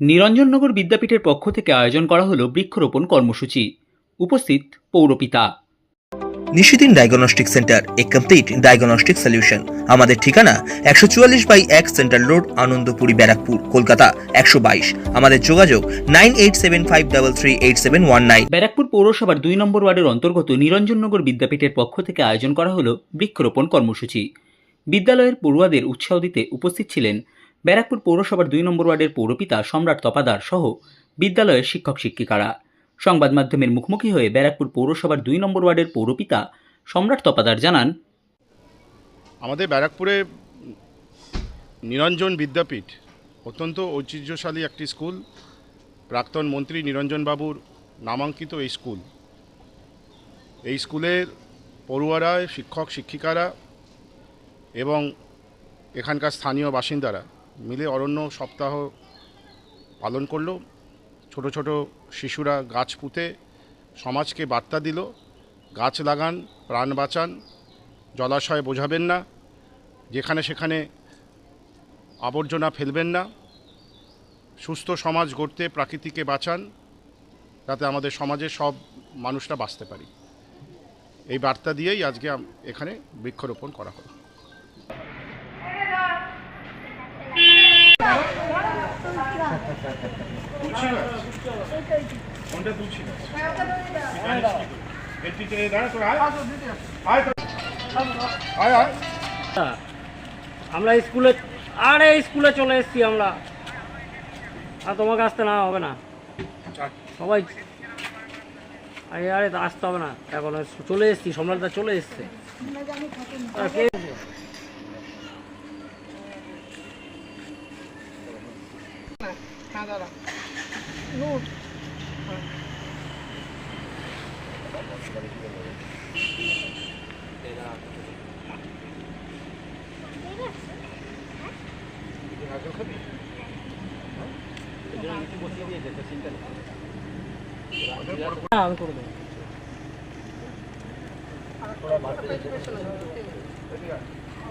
নিরঞ্জননগর বিদ্যাপীঠের পক্ষ থেকে আয়োজন করা হলো বৃক্ষরোপণ কর্মসূচি। উপস্থিত পৌরপিতা। নিশিদিন ডায়াগনস্টিক সেন্টার এ কমপ্লিট ডায়াগনস্টিক সলিউশন। আমাদের ঠিকানা একশো চুয়াল্লিশ বাই এক সেন্ট্রাল রোড আনন্দপুরি ব্যারাকপুর কলকাতা একশো বাইশ। আমাদের যোগাযোগ nine eight seven five double three eight seven one nine. Barrackpore পৌরসভার দুই নম্বর ওয়ার্ডের অন্তর্গত নিরঞ্জননগর বিদ্যাপীঠের পক্ষ থেকে আয়োজন করা হলো বৃক্ষরোপণ কর্মসূচি। বিদ্যালয়ের পড়ুয়াদের উৎসাহ দিতে উপস্থিত ছিলেন ব্যারাকপুর পৌরসভার দুই নম্বর ওয়ার্ডের পৌরপিতা সম্রাট তপাদার সহ বিদ্যালয়ের শিক্ষক শিক্ষিকারা। সংবাদ মাধ্যমের মুখোমুখি হয়ে ব্যারাকপুর পৌরসভার দুই নম্বর ওয়ার্ডের পৌরপিতা সম্রাট তপাদার জানান, আমাদের ব্যারাকপুরে নিরঞ্জন বিদ্যাপীঠ অত্যন্ত ঐতিহ্যশালী একটি স্কুল। প্রাক্তন মন্ত্রী নিরঞ্জন বাবুর নামাঙ্কিত এই স্কুল। এই স্কুলের পড়ুয়ারা, শিক্ষক শিক্ষিকারা এবং এখানকার স্থানীয় বাসিন্দারা মিলে অরণ্য সপ্তাহ পালন করল। ছোট ছোট শিশুরা গাছ পুঁতে সমাজকে বার্তা দিল। গাছ লাগান, প্রাণ বাঁচান, জলাশয় বোঝাবেন না, যেখানে সেখানে আবর্জনা ফেলবেন না। সুস্থ সমাজ গড়তে প্রাকৃতিকে বাঁচান, যাতে আমাদের সমাজে সব মানুষরা বাঁচতে পারি। এই বার্তা দিয়েই আজকে এখানে বৃক্ষরোপণ করা হলো। আমরা স্কুলে, আরে স্কুলে চলে এসেছি আমরা। আর তোমাকে আসতে না হবে না। সবাই আরে আরে, আসতে হবে না। এখন চলে এসেছি সম্রাটদা চলে এসছে। আর কে হ্যাঁ, আমি করে দেবো কৃষ্ণ করে লাগাচ্ছে